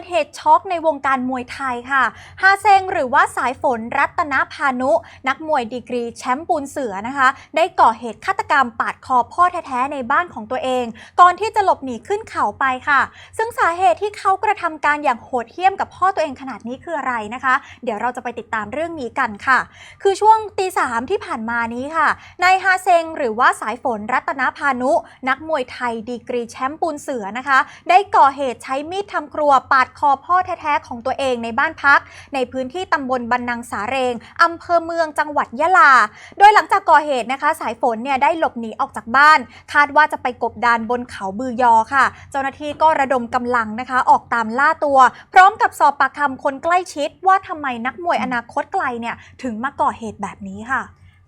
ดเหตุช็อกในวงการมวยไทยค่ะ ฮาเซงหรือว่าสายฝนรัตนพานุ นักมวยดีกรีแชมป์ปูนเสือนะคะ ได้ก่อเหตุฆาตกรรมปาดคอพ่อแท้ๆในบ้านของตัวเอง ก่อนที่จะหลบหนีขึ้นเขาไปค่ะ ซึ่งสาเหตุที่เขากระทำการอย่างโหดเหี้ยมกับพ่อตัวเองขนาดนี้คืออะไรนะคะ เดี๋ยวเราจะไปติดตามเรื่องนี้กันค่ะ คือช่วงตีสามที่ผ่านมานี้ค่ะ นายฮาเซงหรือว่าสายฝนรัตนพานุ นักมวยไทยดีกรีแชมป์ปูนเสือนะคะ ได้ก่อเหตุใช้มีดทำครัวปาดคอพ่อแท้ๆของตัวเองในบ้านพัก ในพื้นที่ตำบลบันนังสาเรงอำเภอเมืองจังหวัดยะลา โดยหลังจากก่อเหตุนะคะ สายฝนเนี่ยได้หลบหนีออกจากบ้าน คาดว่าจะไปกบดานบนเขาบือยอค่ะ เจ้าหน้าที่ก็ระดมกำลังนะคะ ออกตามล่าตัว พร้อมกับสอบปากคำคนใกล้ชิด ว่าทำไมนักมวยอนาคตไกลเนี่ยถึงมาก่อเหตุแบบนี้ค่ะ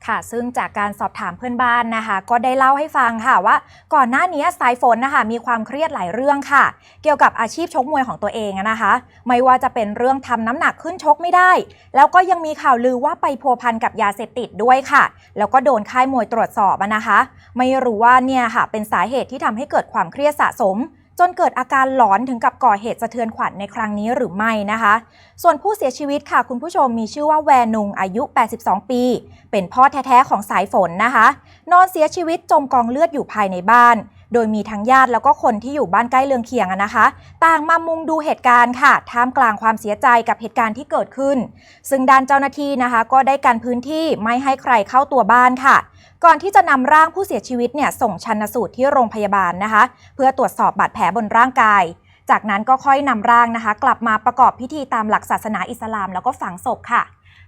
ค่ะ ซึ่งจากการสอบถามเพื่อนบ้านนะคะ ก็ได้เล่าให้ฟังค่ะว่า ก่อนหน้านี้สายฝนนะคะ มีความเครียดหลายเรื่องค่ะ เกี่ยวกับอาชีพชกมวยของตัวเองนะคะ ไม่ว่าจะเป็นเรื่องทำน้ำหนักขึ้นชกไม่ได้ แล้วก็ยังมีข่าวลือว่าไปพัวพันกับยาเสพติดด้วยค่ะ แล้วก็โดนค่ายมวยตรวจสอบนะคะ ไม่รู้ว่าเนี่ยค่ะเป็นสาเหตุที่ทำให้เกิดความเครียดสะสม จนเกิดอาการหลอนถึงกับก่อเหตุสะเทือนขวัญในครั้งนี้หรือไม่นะคะ ส่วนผู้เสียชีวิตค่ะคุณผู้ชมมีชื่อว่าแวนุงอายุ 82 ปี เป็นพ่อแท้ๆของสายฝนนะคะ นอนเสียชีวิตจมกองเลือดอยู่ภายในบ้าน โดยมีทั้งญาติแล้วก็คนที่อยู่บ้านใกล้เรือนเคียงนะคะ ต่างมามุงดูเหตุการณ์ค่ะ ท่ามกลางความเสียใจกับเหตุการณ์ที่เกิดขึ้น ซึ่งด้านเจ้าหน้าที่นะคะ ก็ได้กันพื้นที่ไม่ให้ใครเข้าตัวบ้านค่ะ ก่อนที่จะนำร่างผู้เสียชีวิตเนี่ยส่งชันสูตรที่โรงพยาบาลนะคะ เพื่อตรวจสอบบาดแผลบนร่างกาย จากนั้นก็ค่อยนำร่างนะคะ กลับมาประกอบพิธีตามหลักศาสนาอิสลามแล้วก็ฝังศพค่ะ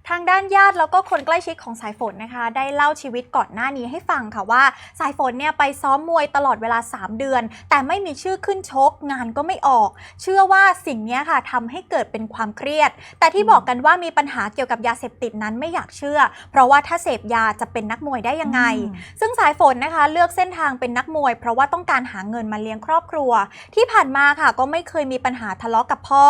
ทางด้านญาติแล้วก็คนใกล้ชิดของสายฝนนะคะ ได้เล่าชีวิตก่อนหน้านี้ให้ฟังค่ะว่า สายฝนเนี่ยไปซ้อมมวยตลอดเวลา 3 เดือน แต่ไม่มีชื่อขึ้นชก งานก็ไม่ออก เชื่อว่าสิ่งเนี้ยค่ะทำให้เกิดเป็นความเครียด แต่ที่บอกกันว่ามีปัญหาเกี่ยวกับยาเสพติดนั้นไม่อยากเชื่อ เพราะว่าถ้าเสพยาจะเป็นนักมวยได้ยังไงอืมซึ่งสายฝนนะคะ เลือกเส้นทางเป็นนักมวย เพราะว่าต้องการหาเงินมาเลี้ยงครอบครัว ที่ผ่านมาค่ะก็ไม่เคยมีปัญหาทะเลาะกับพ่อ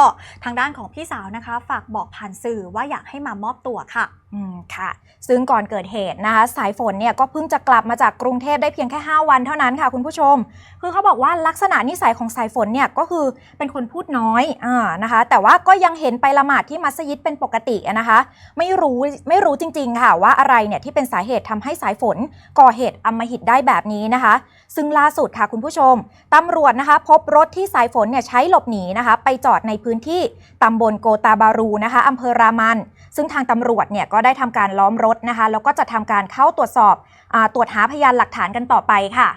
ทางด้านของพี่สาวนะคะ ฝากบอกผ่านสื่อว่าอยากให้มามอบตัวค่ะอืมค่ะ ซึ่งก่อนเกิดเหตุนะคะสายฝนเนี่ยก็เพิ่งจะกลับมาจากกรุงเทพได้เพียงแค่ 5 วันเท่านั้นค่ะคุณผู้ชม คือเขาบอกว่าลักษณะนิสัยของสายฝนเนี่ยก็คือเป็นคนพูดน้อยอ่านะคะ แต่ว่าก็ยังเห็นไปละหมาดที่มัสยิดเป็นปกตินะคะ ไม่รู้ไม่รู้จริงๆค่ะว่าอะไรเนี่ยที่เป็นสาเหตุทำให้สายฝนก่อเหตุอำมหิตได้แบบนี้นะคะ ซึ่งล่าสุดค่ะคุณผู้ชมตำรวจนะคะ พบรถที่สายฝนเนี่ยใช้หลบหนีนะคะ ไปจอดในพื้นที่ตำบลโกตาบารูนะคะอำเภอรามัน ซึ่งทางตำรวจเนี่ยก็ได้ทำการล้อมรถนะคะ แล้วก็จะทำการเข้าตรวจสอบอตรวจหาพยานหลักฐานกันต่อไปค่ะ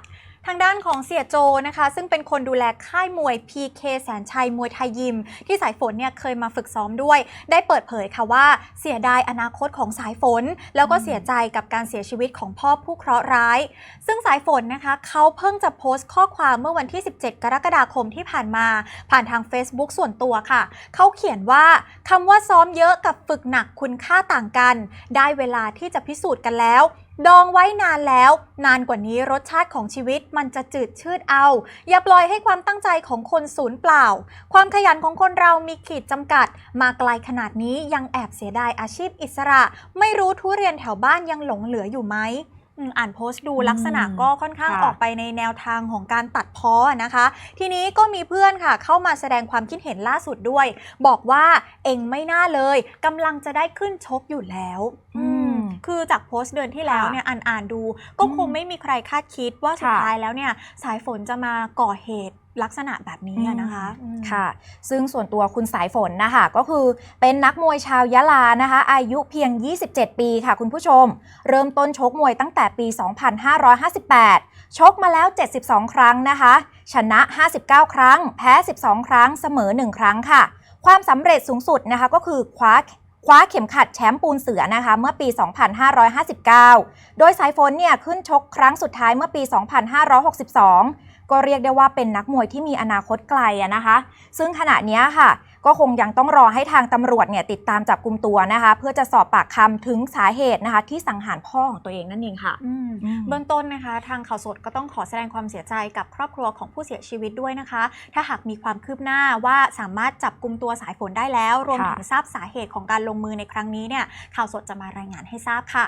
ทางด้านของเสียโจนะคะ ซึ่งเป็นคนดูแลค่ายมวย PK แสนชัยมวยไทยยิม ที่สายฝนเนี่ยเคยมาฝึกซ้อมด้วย ได้เปิดเผยค่ะว่าเสียดายอนาคตของสายฝน แล้วก็เสียใจกับการเสียชีวิตของพ่อผู้เคราะห์ร้าย ซึ่งสายฝนนะคะเขาเพิ่งจะโพสต์ข้อความเมื่อวันที่ 17 กรกฎาคมที่ผ่านมา ผ่านทาง Facebook ส่วนตัวค่ะ เขาเขียนว่าคำว่าซ้อมเยอะกับฝึกหนักคุณค่าต่างกัน ได้เวลาที่จะพิสูจน์กันแล้วดองไว้นานแล้ว นานกว่านี้รสชาติของชีวิตมันจะจืดชืดเอา อย่าปล่อยให้ความตั้งใจของคนสูญเปล่า ความขยันของคนเรามีขีดจำกัด มาไกลขนาดนี้ยังแอบเสียดายอาชีพอิสระ ไม่รู้ทุเรียนแถวบ้านยังหลงเหลืออยู่ไหมอืมอ่านโพสต์ดูอืมลักษณะก็ค่อนข้างค่ะออกไปในแนวทางของการตัดพ้อนะคะ ทีนี้ก็มีเพื่อนค่ะ เข้ามาแสดงความคิดเห็นล่าสุดด้วย บอกว่าเองไม่น่าเลยกำลังจะได้ขึ้นชกอยู่แล้วอืม คือจากโพสต์เดือนที่แล้วค่ะเนี่ยอ่านอ่านๆดู ก็คงอืมไม่มีใครคาดคิดว่าสุดค่ะท้ายแล้วเนี่ยสายฝนจะมาก่อเหตุลักษณะแบบนี้อะนะคะอืมค่ะ ซึ่งส่วนตัวคุณสายฝนนะคะก็คือเป็นนักมวยชาวยะลานะคะ อายุเพียง 27 ปีค่ะคุณผู้ชม เริ่มต้นชกมวยตั้งแต่ปี 2558 ชกมาแล้ว 72 ครั้งนะคะ ชนะ 59 ครั้ง แพ้ 12 ครั้งเสมอ 1 ครั้งค่ะ ความสำเร็จสูงสุดนะคะก็คือคว้า คว้าเข็มขัดแชมป์ปูนเสือนะคะเมื่อปี 2559 โดยสายฝนเนี่ยขึ้นชกครั้งสุดท้ายเมื่อปี 2562 ก็เรียกได้ว่าเป็นนักมวยที่มีอนาคตไกลอะนะคะ ซึ่งขณะเนี้ยค่ะ ก็คงยังต้องรอให้ทางตำรวจเนี่ยติดตามจับกลุ่มตัวนะคะ เพื่อจะสอบปากคำถึงสาเหตุนะคะ ที่สังหารพ่อของตัวเองนั่นเองค่ะอืมอืมเบื้องต้นนะคะ ทางข่าวสดก็ต้องขอแสดงความเสียใจกับครอบครัวของผู้เสียชีวิตด้วยนะคะ ถ้าหากมีความคืบหน้าว่าสามารถจับกลุ่มตัวสายฝนได้แล้ว รวมค่ะถึงทราบสาเหตุของการลงมือในครั้งนี้เนี่ยข่าวสดจะมารายงานให้ทราบค่ะ